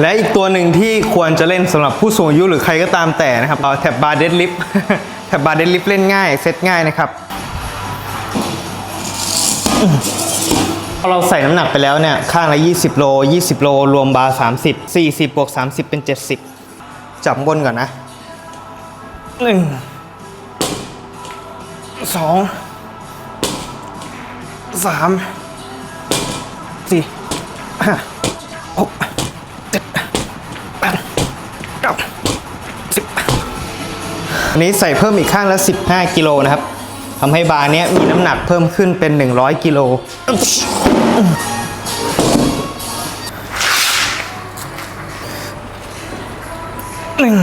และอีกตัวหนึ่งที่ควรจะเล่นสำหรับผู้สูงอายุหรือใครก็ตามแต่นะครับเอาแท็บบาร์เดดลิฟแท็บบาร์เดดลิฟเล่นง่ายเซตง่ายนะครับพอเราใส่น้ำหนักไปแล้วเนี่ย ข้างละ 20 โล 20 โล รวมบาร์ 30 40 บวก 30 เป็น 70 จับบนก่อนนะ 1 2 3 4 5 6 อันนี้ใส่เพิ่มอีกข้างละ 15 กิโลนะครับทำให้บาร์นี้มีน้ำหนักเพิ่มขึ้นเป็น 100 กิโลหนึ่ง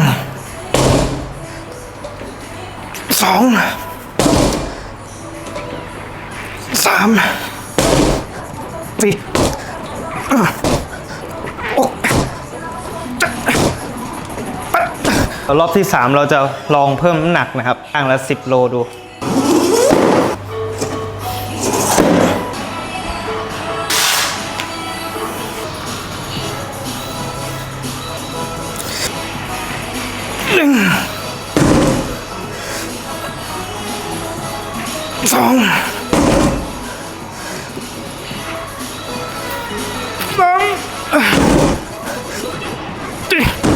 สองสามสี่ห้าหก รอบที่ 3 เราจะลองเพิ่มน้ำหนักนะครับข้างละ 10 โลดูหนึ่งสองสามสี่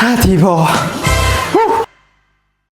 ห้าทีพอ